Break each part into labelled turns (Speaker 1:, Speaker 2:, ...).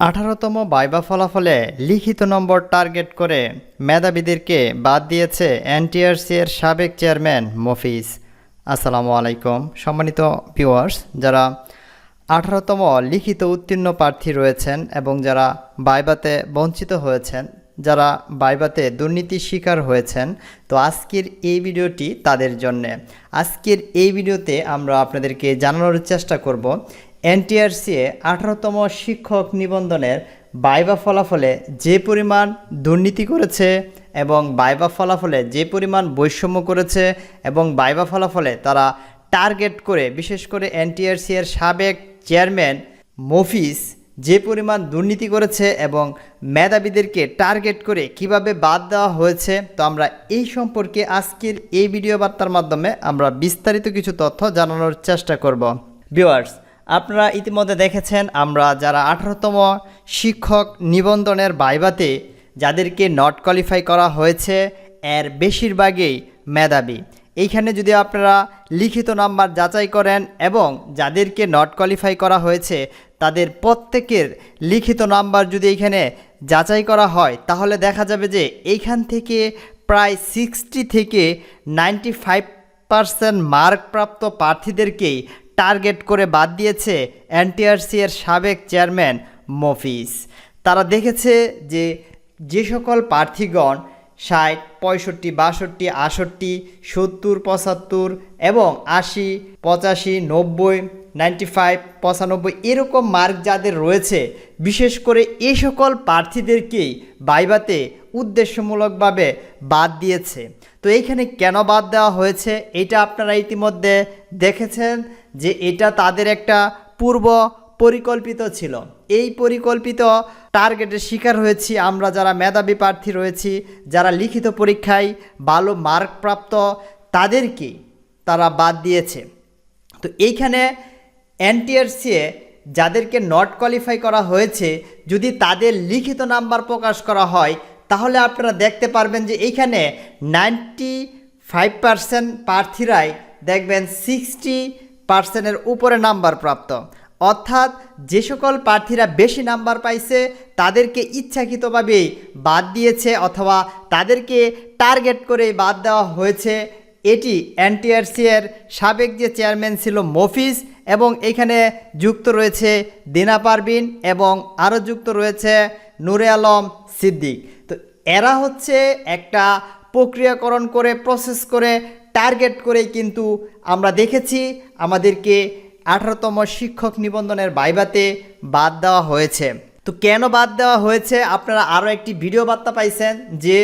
Speaker 1: আঠারোতম বাইবা ফলাফলে লিখিত নম্বর টার্গেট করে মেধাবীদেরকে বাদ দিয়েছে এনটিআরসি এর সাবেক চেয়ারম্যান মফিজ। আসসালামু আলাইকুম। সম্মানিত ভিউয়ার্স, যারা আঠারোতম লিখিত উত্তীর্ণ প্রার্থী রয়েছেন এবং যারা বাইবাতে বঞ্চিত হয়েছেন, যারা বাইবাতে দুর্নীতির শিকার হয়েছেন, তো আজকের এই ভিডিওটি তাদের জন্যে। আজকের এই ভিডিওতে আমরা আপনাদেরকে জানানোর চেষ্টা করব এনটিআরসিএ আঠারোতম শিক্ষক নিবন্ধনের বাইবা ফলাফলে যে পরিমাণ দুর্নীতি করেছে এবং বাইবা ফলাফলে যে পরিমাণ বৈষম্য করেছে এবং বাইবা ফলাফলে তারা টার্গেট করে, বিশেষ করে এনটিআরসি এর সাবেক চেয়ারম্যান মফিস যে পরিমাণ দুর্নীতি করেছে এবং মেধাবীদেরকে টার্গেট করে কীভাবে বাদ দেওয়া হয়েছে, তো আমরা এই সম্পর্কে আজকের এই ভিডিও বার্তার মাধ্যমে আমরা বিস্তারিত কিছু তথ্য জানানোর চেষ্টা করব। ভিউয়ার্স আপনারা ইতিমধ্যে দেখেছেন, আমরা যারা আঠারোতম শিক্ষক নিবন্ধনের বাইবাতে যাদেরকে নট কোয়ালিফাই করা হয়েছে, এর বেশিরভাগই মেধাবী। এইখানে যদি আপনারা লিখিত নাম্বার যাচাই করেন এবং যাদেরকে নট কোয়ালিফাই করা হয়েছে, তাদের প্রত্যেকের লিখিত নাম্বার যদি এইখানে যাচাই করা হয়, তাহলে দেখা যাবে যে এইখান থেকে প্রায় সিক্সটি থেকে নাইনটি ফাইভ পার্সেন্ট মার্কপ্রাপ্ত প্রার্থীদেরকেই টার্গেট করে বাদ দিয়েছে এনটিআরসি এর সাবেক চেয়ারম্যান মফিস তারা দেখেছে যে যে সকল প্রার্থীগণ ষাট, পঁয়ষট্টি, বাষট্টি আষট্টি সত্তর, পঁচাত্তর এবং আশি, পঁচাশি, নব্বই, নাইনটি ফাইভ, পঁচানব্বই এরকম মার্ক যাদের রয়েছে, বিশেষ করে এই সকল প্রার্থীদেরকেই বাইবাতে উদ্দেশ্যমূলকভাবে বাদ দিয়েছে। তো এইখানে কেন বাদ দেওয়া হয়েছে, এটা আপনারা ইতিমধ্যে দেখেছেন। যে এটা তাদের একটা পূর্ব পরিকল্পিত ছিল। এই পরিকল্পিত টার্গেটের শিকার হয়েছি আমরা যারা মেধাবী প্রার্থী রয়েছি, যারা লিখিত পরীক্ষায় ভালো মার্ক প্রাপ্ত, তাদেরকে তারা বাদ দিয়েছে। তো এইখানে এনটিআরসিএ যাদেরকে নট কোয়ালিফাই করা হয়েছে, যদি তাদের লিখিত নাম্বার প্রকাশ করা হয়, তাহলে আপনারা দেখতে পারবেন যে এইখানে নাইনটি ফাইভ পার্সেন্ট প্রার্থীরাই দেখবেন সিক্সটি পার্সেন্টের উপরে নাম্বার প্রাপ্ত। অর্থাৎ যে সকল প্রার্থীরা বেশি নাম্বার পাইছে, তাদেরকে ইচ্ছাকৃতভাবেই বাদ দিয়েছে অথবা তাদেরকে টার্গেট করে বাদ দেওয়া হয়েছে। এটি এনটিআরসি এর সাবেক যে চেয়ারম্যান ছিল মফিজ এবং এখানে যুক্ত রয়েছে দিনা পারবিন এবং আরও যুক্ত রয়েছে নুরে আলম সিদ্দিক। তো এরা হচ্ছে একটা প্রক্রিয়াকরণ করে প্রসেস করে টার্গেট করে কিন্তু আমরা দেখেছি আমাদেরকে আঠারোতম শিক্ষক নিবন্ধনের বাইবাতে বাদ দেওয়া হয়েছে। তো কেন বাদ দেওয়া হয়েছে? আপনারা আরও একটি ভিডিও বার্তা পাইছেন যে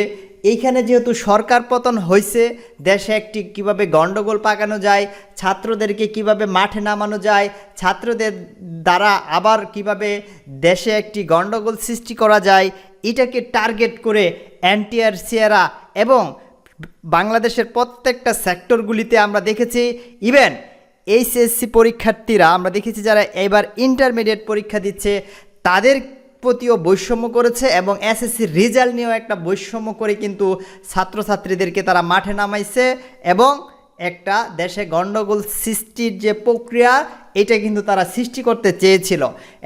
Speaker 1: এইখানে যেহেতু সরকার পতন হয়েছে দেশে একটি কীভাবে গণ্ডগোল পাকানো যায়, ছাত্রদেরকে কীভাবে মাঠে নামানো যায়, ছাত্রদের দ্বারা আবার কীভাবে দেশে একটি গণ্ডগোল সৃষ্টি করা যায়, এটাকে টার্গেট করে এনটিআরসিয়ারা এবং বাংলাদেশের প্রত্যেকটা সেক্টরগুলিতে আমরা দেখেছি ইভেন এইচএসসি পরীক্ষার্থীরা, আমরা দেখেছি যারা এবার ইন্টারমিডিয়েট পরীক্ষা দিচ্ছে, তাদের প্রতিও বৈষম্য করেছে এবং এসএসসির রেজাল্ট নিয়েও একটা বৈষম্য করে কিন্তু ছাত্রছাত্রীদেরকে তারা মাঠে নামাইছে এবং একটা দেশে গণ্ডগোল সৃষ্টির যে প্রক্রিয়া, এটা কিন্তু তারা সৃষ্টি করতে চেয়েছিল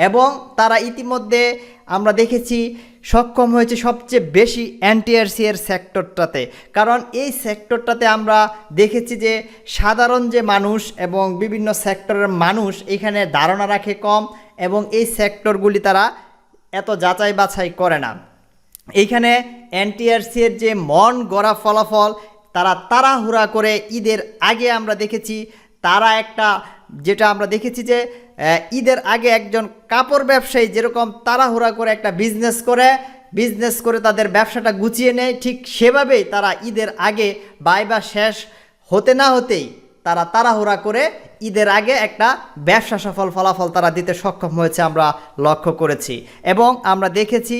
Speaker 1: এবং তারা ইতিমধ্যে আমরা দেখেছি সক্ষম হয়েছে সবচেয়ে বেশি এনটিআরসি এর সেক্টরটাতে কারণ এই সেক্টরটাতে আমরা দেখেছি যে সাধারণ যে মানুষ এবং বিভিন্ন সেক্টরের মানুষ এখানে ধারণা রাখে কম এবং এই সেক্টরগুলি তারা এত যাচাই বাছাই করে না। এইখানে এনটিআরসি এর যে মন গড়া ফলাফল, তারা তাড়াহুড়া করে ঈদের আগে আমরা দেখেছি, তারা একটা যেটা আমরা দেখেছি যে ঈদের আগে একজন কাপড় ব্যবসায়ী যেরকম তাড়াহুড়া করে একটা বিজনেস করে বিজনেস করে তাদের ব্যবসাটা গুছিয়ে নেয়, ঠিক সেভাবেই তারা ঈদের আগে বাইবা শেষ হতে না হতেই তারা তাড়াহুড়া করে ঈদের আগে একটা ব্যবসা সফল ফলাফল তারা দিতে সক্ষম হয়েছে আমরা লক্ষ্য করেছি। এবং আমরা দেখেছি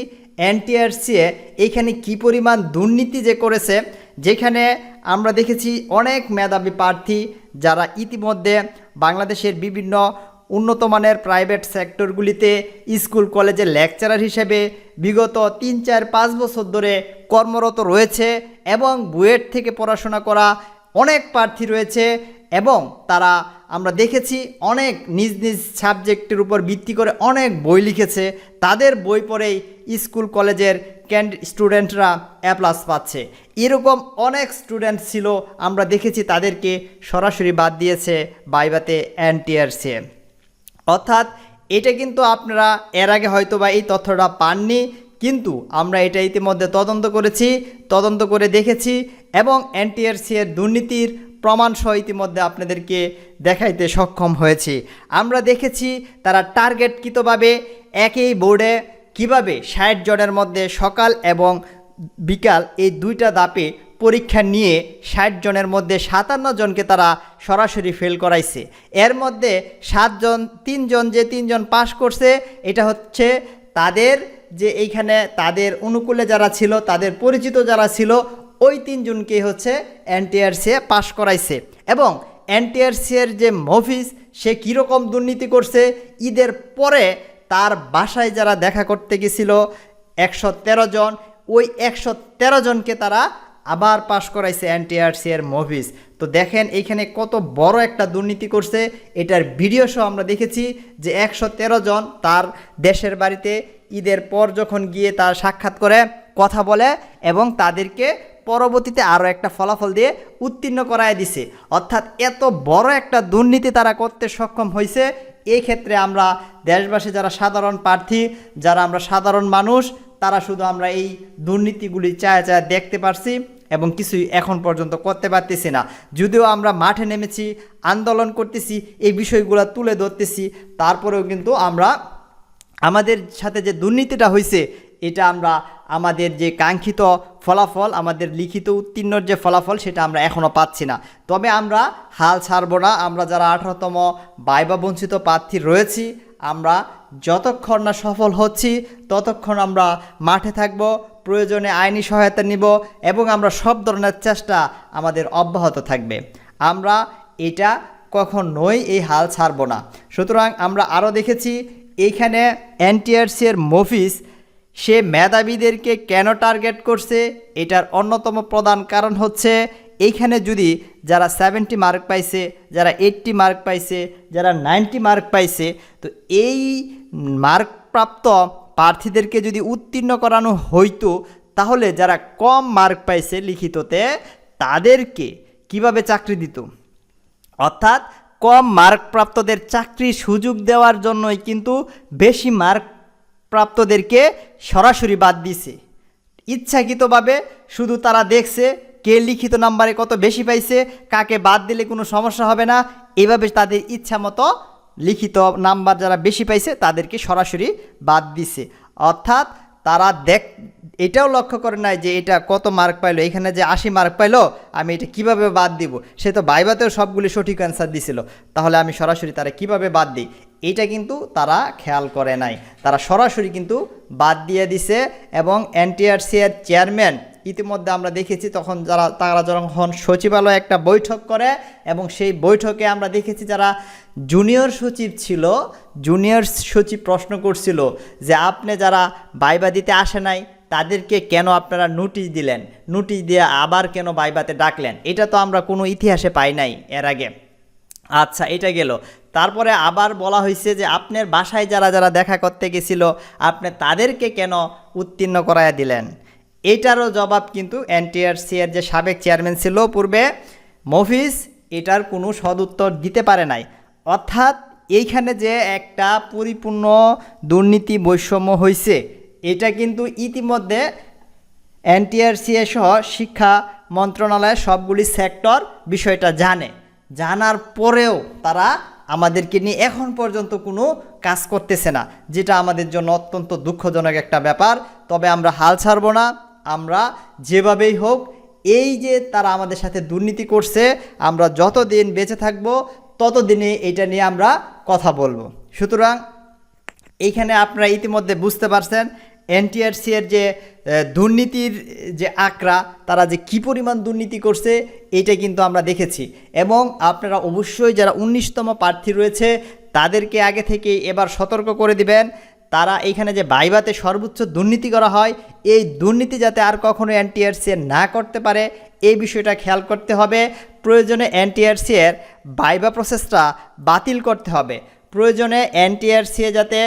Speaker 1: এনটিআরসিএ এখানে কি পরিমাণ দুর্নীতি যে করেছে, যেখানে আমরা দেখেছি অনেক মেধাবী প্রার্থী যারা ইতিমধ্যে বাংলাদেশের বিভিন্ন উন্নত মানের প্রাইভেট সেক্টরগুলিতে স্কুল, কলেজের লেকচারার হিসেবে বিগত তিন, চার, পাঁচ বছর ধরে কর্মরত রয়েছে এবং বুয়েট থেকে পড়াশোনা করা অনেক প্রার্থী রয়েছে। এবং তারা, আমরা দেখেছি অনেক নিজ নিজ সাবজেক্টের উপর ভিত্তি করে অনেক বই লিখেছে। তাদের বই পড়েই স্কুল, কলেজের ক্যান্ড স্টুডেন্টরা এ প্লাস পাচ্ছে। এরকম অনেক স্টুডেন্ট ছিল, আমরা দেখেছি তাদেরকে সরাসরি বাদ দিয়েছে বাইবাতে এনটিআরসি অর্থাৎ এটা কিন্তু আপনারা এর আগে হয়তো বা এই তথ্যটা পাননি, কিন্তু আমরা এটা ইতিমধ্যে তদন্ত করেছি, তদন্ত করে দেখেছি এবং এনটিআরসি এর দুর্নীতির প্রমাণসহ ইতিমধ্যে আপনাদেরকে দেখাইতে সক্ষম হয়েছি। আমরা দেখেছি তারা টার্গেটকৃতভাবে একই বোর্ডে কীভাবে ষাট জনের মধ্যে সকাল এবং বিকাল এই দুইটা দাপে পরীক্ষা নিয়ে ষাট জনের মধ্যে সাতান্ন জনকে তারা সরাসরি ফেল করাইছে। এর মধ্যে সাতজন, তিনজন যে তিনজন পাশ করছে, এটা হচ্ছে তাদের যে এইখানে তাদের অনুকূলে যারা ছিল, তাদের পরিচিত যারা ছিল ওই তিনজনকে হচ্ছে এনটিআরসি পাশ করাইছে। এবং এনটিআরসি এর যে মফিস সে কীরকম দুর্নীতি করছে, ঈদের পরে তার বাসায় যারা দেখা করতে গেছিল, একশো তেরো জন, ওই একশো তেরো জনকে তারা আবার পাশ করাইছে এনটিআরসি এর মুভিস তো দেখেন এইখানে কত বড় একটা দুর্নীতি করছে। এটার ভিডিও সহ আমরা দেখেছি যে একশো তেরো জন তার দেশের বাড়িতে ঈদের পর যখন গিয়ে তার সাক্ষাৎ করে, কথা বলে এবং তাদেরকে পরবর্তীতে আরও একটা ফলাফল দিয়ে উত্তীর্ণ করায় দিছে। অর্থাৎ এত বড় একটা দুর্নীতি তারা করতে সক্ষম হয়েছে এই ক্ষেত্রে আমরা দেশবাসী যারা সাধারণ প্রার্থী, যারা আমরা সাধারণ মানুষ, তারা শুধু আমরা এই দুর্নীতিগুলি চায় চায় দেখতে পারছি এবং কিছুই এখন পর্যন্ত করতে পারতেছি না। যদিও আমরা মাঠে নেমেছি, আন্দোলন করতেছি, এই বিষয়গুলো তুলে ধরতেছি, তারপরেও কিন্তু আমরা আমাদের সাথে যে দুর্নীতিটা হয়েছে এটা আমরা আমাদের যে কাঙ্ক্ষিত ফলাফল, আমাদের লিখিত উত্তীর্ণর যে ফলাফল, সেটা আমরা এখনও পাচ্ছি না। তবে আমরা হাল ছাড়ব না। আমরা যারা আঠারোতম বাইবা বঞ্চিত প্রার্থী রয়েছি, আমরা যতক্ষণ না সফল হচ্ছি, ততক্ষণ আমরা মাঠে থাকব, প্রয়োজনে আইনি সহায়তা নিব এবং আমরা সব ধরনের চেষ্টা আমাদের অব্যাহত থাকবে। আমরা এটা কখনোই এই হাল ছাড়ব না। সুতরাং আমরা আরও দেখেছি এইখানে এনটিআরসি এর মফিস সে মেধাবীদেরকে কেন টার্গেট করছে? এটার অন্যতম প্রধান কারণ হচ্ছে, এইখানে যদি যারা সেভেন্টি মার্ক পাইছে, যারা এইটটি মার্ক পাইছে, যারা নাইনটি মার্ক পাইছে, তো এই মার্কপ্রাপ্ত প্রার্থীদেরকে যদি উত্তীর্ণ করানো হইতো, তাহলে যারা কম মার্ক পাইছে লিখিততে, তাদেরকে কীভাবে চাকরি দিত? অর্থাৎ কম মার্ক প্রাপ্তদের চাকরির সুযোগ দেওয়ার জন্যই কিন্তু বেশি মার্ক প্রাপ্তদেরকে সরাসরি বাদ দিছে ইচ্ছাকৃতভাবে শুধু তারা দেখছে কে লিখিত নাম্বারে কত বেশি পাইছে, কাকে বাদ দিলে কোনো সমস্যা হবে না, এভাবে তাদের ইচ্ছা মতো লিখিত নাম্বার যারা বেশি পাইছে তাদেরকে সরাসরি বাদ দিছে অর্থাৎ তারা দেখ, এটাও লক্ষ্য করে নাই যে এটা কত মার্ক পাইলো, এখানে যে আশি মার্ক পাইলো, আমি এটা কীভাবে বাদ দিব? সে তো বাইবাতেও সবগুলি সঠিক অ্যান্সার দিছিল। তাহলে আমি সরাসরি তারা কীভাবে বাদ দিই? এটা কিন্তু তারা খেয়াল করে নাই। তারা সরাসরি কিন্তু বাদ দিয়ে দিছে এবং এনটিআরসি এর চেয়ারম্যান ইতিমধ্যে আমরা দেখেছি তখন যারা, তারা যখন সচিবালয়ে একটা বৈঠক করে এবং সেই বৈঠকে আমরা দেখেছি যারা জুনিয়র সচিব ছিল, জুনিয়র সচিব প্রশ্ন করছিল যে আপনি যারা বাইবা দিতে আসে নাই, তাদেরকে কেন আপনারা নোটিশ দিলেন? নোটিশ দিয়ে আবার কেন বাইবাতে ডাকলেন? এটা তো আমরা কোনো ইতিহাসে পাই নাই এর আগে। আচ্ছা এটা গেল। তারপরে আবার বলা হয়েছে যে আপনার বাসায় যারা যারা দেখা করতে গেছিল, আপনি তাদেরকে কেন উত্তীর্ণ করায় দিলেন? এটারও জবাব কিন্তু এনটিআরসি এর যে সাবেক চেয়ারম্যান ছিল পূর্বে মফিস এটার কোনো সদুত্তর দিতে পারে নাই। অর্থাৎ এইখানে যে একটা পরিপূর্ণ দুর্নীতি বৈষম্য হয়েছে এটা কিন্তু ইতিমধ্যে এনটিআরসিএ সহ শিক্ষা মন্ত্রণালয়ের সবগুলি সেক্টর বিষয়টা জানে। জানার পরেও তারা আমাদেরকে নিয়ে এখন পর্যন্ত কোনো কাজ করতেছে না, যেটা আমাদের জন্য অত্যন্ত দুঃখজনক একটা ব্যাপার। তবে আমরা হাল ছাড়বো না, আমরা যেভাবেই হোক, এই যে তারা আমাদের সাথে দুর্নীতি করছে, আমরা যতদিন বেঁচে থাকব, ততদিনে এটা নিয়ে আমরা কথা বলব। সুতরাং, এইখানে আপনারা ইতিমধ্যে বুঝতে পারছেন এনটিআরসি এর যে দুর্নীতির যে আঁকড়া, তারা যে কি পরিমাণ দুর্নীতি করছে, এটা কিন্তু আমরা দেখেছি। এবং আপনারা অবশ্যই যারা উনিশতম প্রার্থী রয়েছে, তাদেরকে আগে থেকে এবার সতর্ক করে দিবেন। তারা এইখানে যে বাইবাতে সর্বোচ্চ দুর্নীতি করা হয়, এই দুর্নীতি যাতে আর কখনো এনটিআরসি না করতে পারে এই বিষয়টা খেয়াল করতে হবে। প্রয়োজনে এনটিআরসি এর বাইবা প্রসেসটা বাতিল করতে হবে। প্রয়োজনে এনটিআরসি যাতে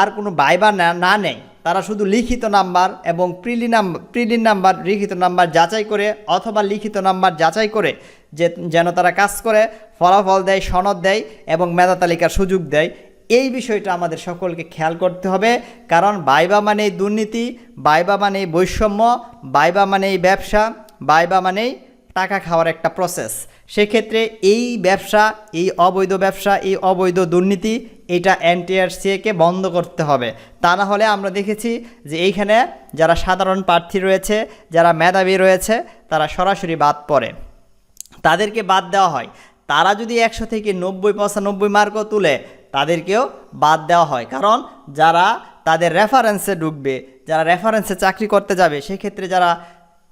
Speaker 1: আর কোনো বাইবা না নেয়। তারা শুধু লিখিত নাম্বার এবং প্রিলি নাম্বার প্রিলিন নাম্বার, লিখিত নাম্বার যাচাই করে অথবা লিখিত নাম্বার যাচাই করে যে, যেন তারা কাজ করে, ফলাফল দেয়, সনদ দেয় এবং মেধা তালিকার সুযোগ দেয়। এই বিষয়টা আমাদের সকলকে খেয়াল করতে হবে। কারণ বাইবা মানেই দুর্নীতি, বাইবা মানেই বৈষম্য, বাইবা মানেই ব্যবসা, বাইবা মানেই টাকা খাওয়ার একটা প্রসেস সেক্ষেত্রে এই ব্যবসা, এই অবৈধ ব্যবসা, এই অবৈধ দুর্নীতি, এটা এনটিআরসিএকে বন্ধ করতে হবে। তা না হলে আমরা দেখেছি যে এইখানে যারা সাধারণ প্রার্থী রয়েছে, যারা মেধাবী রয়েছে, তারা সরাসরি বাদ পড়ে। তাদেরকে বাদ দেওয়া হয়। তারা যদি একশো থেকে নব্বই, পঁচানব্বই মার্কও তুলে, তাদেরকেও বাদ দেওয়া হয়। কারণ যারা তাদের রেফারেন্সে ঢুকবে, যারা রেফারেন্সে চাকরি করতে যাবে, সেক্ষেত্রে যারা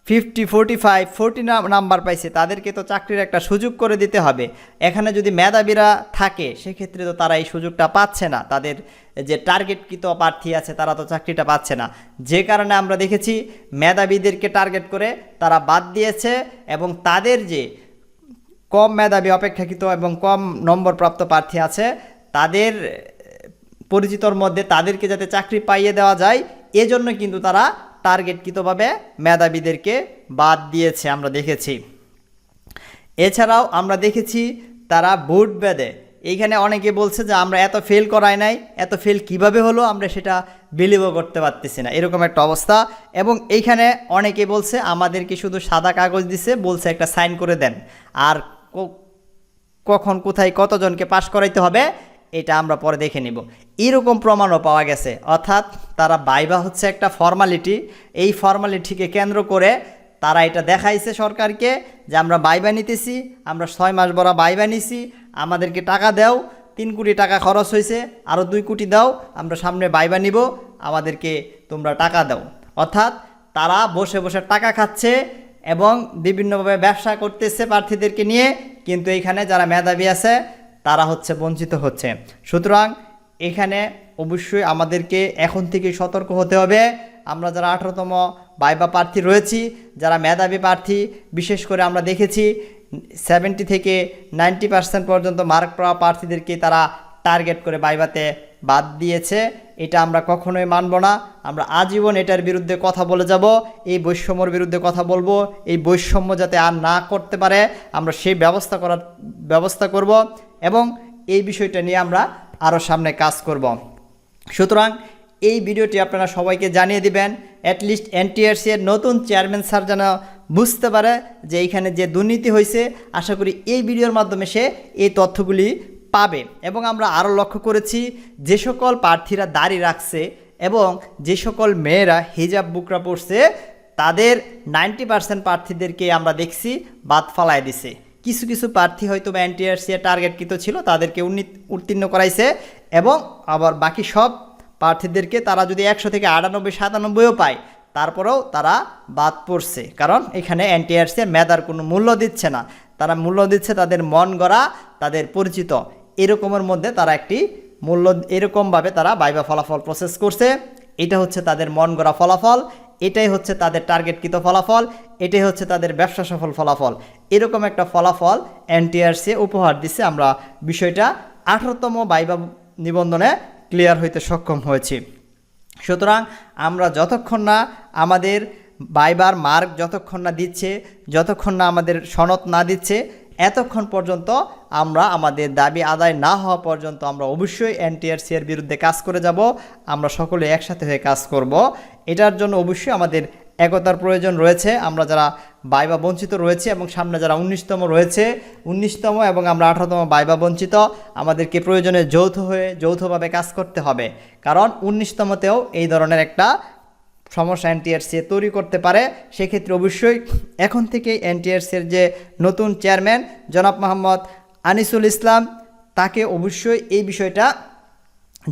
Speaker 1: fifty, forty five, forty number পাইছে। তাদেরকে তো চাকরির একটা সুযোগ করে দিতে হবে। এখানে যদি মেধাবীরা থাকে, সেক্ষেত্রে তো তারা এই সুযোগটা পাচ্ছে না। তাদের যে টার্গেটকৃত প্রার্থী আছে, তারা তো চাকরিটা পাচ্ছে না। যে কারণে আমরা দেখেছি, মেধাবীদেরকে টার্গেট করে তারা বাদ দিয়েছে এবং তাদের যে কম মেধাবী, অপেক্ষাকৃত এবং কম নম্বর প্রাপ্ত প্রার্থী আছে, তাদের পরিচিতর মধ্যে তাদেরকে যাতে চাকরি পাইয়ে দেওয়া যায়, এজন্য কিন্তু তারা টার্গেটকৃতভাবে মেধাবীদেরকে বাদ দিয়েছে, আমরা দেখেছি। এছাড়াও আমরা দেখেছি তারা বুট বেঁধে। এইখানে অনেকে বলছে যে, আমরা এত ফেল করাই নাই, এত ফেল কীভাবে হলো, আমরা সেটা বিলিভও করতে পারতেছি না। এরকম একটা অবস্থা। এবং এইখানে অনেকে বলছে, আমাদেরকে শুধু সাদা কাগজ দিছে, বলছে একটা সাইন করে দেন। আর কখন, কোথায় কতজনকে পাশ করাইতে হবে এটা আমরা পরে দেখে নিব। এরকম প্রমাণও পাওয়া গেছে। অর্থাৎ তারা বাইবা হচ্ছে একটা ফর্মালিটি। এই ফর্মালিটিকে কেন্দ্র করে তারা এটা দেখাইছে সরকারকে যে আমরা বাইবা নিতেছি, আমরা ছয় মাস বড় বাইবা নিছি, আমাদেরকে টাকা দাও, তিন কোটি টাকা খরচ হয়েছে আরও দুই কোটি দাও, আমরা সামনে বাইবা নিব, আমাদেরকে তোমরা টাকা দাও। অর্থাৎ তারা বসে বসে টাকা খাচ্ছে এবং বিভিন্নভাবে ব্যবসা করতেছে প্রার্থীদেরকে নিয়ে, কিন্তু এইখানে যারা মেধাবী আছে তারা হচ্ছে বঞ্চিত হচ্ছে। সুতরাং এখানে অবশ্যই আমাদেরকে এখন থেকে সতর্ক হতে হবে। আমরা যারা আঠারোতম বাইবা প্রার্থী রয়েছি, যারা মেধাবী প্রার্থী, বিশেষ করে আমরা দেখেছি সেভেন্টি থেকে নাইনটি পার্সেন্ট পর্যন্ত মার্ক পাওয়া প্রার্থীদেরকে তারা টার্গেট করে বাইবাতে বাদ দিয়েছে। এটা আমরা কখনোই মানব না। আমরা আজীবন এটার বিরুদ্ধে কথা বলে যাব, এই বৈষম্যর বিরুদ্ধে কথা বলব, এই বৈষম্য যাতে আর না করতে পারে, আমরা সেই ব্যবস্থা করার ব্যবস্থা করব এবং এই বিষয়টা নিয়ে আমরা আরও সামনে কাজ করব। সুতরাং এই ভিডিওটি আপনারা সবাইকে জানিয়ে দিবেন অ্যাটলিস্ট এনটিআরসি এর নতুন চেয়ারম্যান স্যার যেন বুঝতে পারে যে এইখানে যে দুর্নীতি হয়েছে, আশা করি এই ভিডিওর মাধ্যমে সে এই তথ্যগুলি পাবে এবং আমরা আরও লক্ষ্য করেছি, যে সকল প্রার্থীরা দাড়ি রাখছে এবং যে সকল মেয়েরা হিজাব বুকরা পড়ছে তাদের নাইনটি পার্সেন্ট প্রার্থীদেরকে আমরা দেখছি বাদ ফালায় দিছে। কিছু কিছু প্রার্থী হয়তো বা এনটিআরসি টার্গেটকৃত ছিল, তাদেরকে উত্তীর্ণ করাইছে এবং আবার বাকি সব প্রার্থীদেরকে তারা যদি একশো থেকে আটানব্বই, সাতানব্বইও পায়, তারপরেও তারা বাদ পড়ছে। কারণ এখানে এনটিআরসি মেধার কোনো মূল্য দিচ্ছে না। তারা মূল্য দিচ্ছে তাদের মন গড়া, তাদের পরিচিত। এরকমের মধ্যে তারা একটি মূল্য এরকমভাবে তারা বাইবা ফলাফল প্রসেস করছে। এটা হচ্ছে তাদের মন গড়া ফলাফল, এটাই হচ্ছে তাদের টার্গেটকৃত ফলাফল, এটাই হচ্ছে তাদের ব্যবসা সফল ফলাফল। এরকম একটা ফলাফল এনটিআরসি উপহার দিচ্ছে আমরা বিষয়টা আঠারোতম বাইবা নিবন্ধনে ক্লিয়ার হইতে সক্ষম হয়েছি। সুতরাং আমরা যতক্ষণ না আমাদের বাইবার মার্ক যতক্ষণ না দিচ্ছে, যতক্ষণ না আমাদের সনদ না দিচ্ছে এতক্ষণ পর্যন্ত আমরা আমাদের দাবি আদায় না হওয়া পর্যন্ত আমরা অবশ্যই এনটিআরসি এর বিরুদ্ধে কাজ করে যাব। আমরা সকলে একসাথে হয়ে কাজ করব। এটার জন্য অবশ্যই আমাদের একতার প্রয়োজন রয়েছে। আমরা যারা বাইবা বঞ্চিত রয়েছে এবং সামনে যারা উনিশতম রয়েছে, উনিশতম এবং আমরা আঠারোতম বাইবা বঞ্চিত, আমাদেরকে প্রয়োজনে যৌথ হয়ে, যৌথভাবে কাজ করতে হবে। কারণ উনিশতমতেও এই ধরনের একটা সমস্যা এনটিআরসি তৈরি করতে পারে, সেক্ষেত্রে অবশ্যই এখন থেকেই এনটিআরসির যে নতুন চেয়ারম্যান জনাব মোহাম্মদ আনিসুল ইসলাম, তাকে অবশ্যই এই বিষয়টা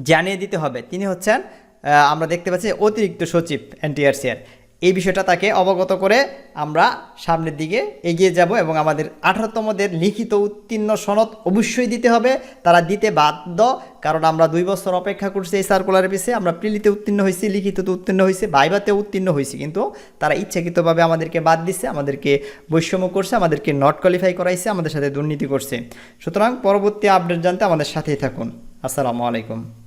Speaker 1: জানিয়ে দিতে হবে। তিনি হচ্ছেন আমরা দেখতে পাচ্ছি অতিরিক্ত সচিব এনটিআরসি এর। এই বিষয়টা তাকে অবগত করে আমরা সামনের দিকে এগিয়ে যাব এবং আমাদের আঠারোতমদের লিখিত উত্তীর্ণ সনদ অবশ্যই দিতে হবে। তারা দিতে বাধ্য, কারণ আমরা দুই বছর অপেক্ষা করছি এই সার্কুলারের পিছিয়ে আমরা প্রিলিতে উত্তীর্ণ হয়েছি, লিখিততে উত্তীর্ণ হয়েছি ভাইভাতে উত্তীর্ণ হয়েছি কিন্তু তারা ইচ্ছাকৃতভাবে আমাদেরকে বাদ দিচ্ছে আমাদেরকে বৈষম্য করছে, আমাদেরকে নট কোয়ালিফাই করাইছে, আমাদের সাথে দুর্নীতি করছে। সুতরাং পরবর্তী আপডেট জানতে আমাদের সাথেই থাকুন। আসসালামু আলাইকুম।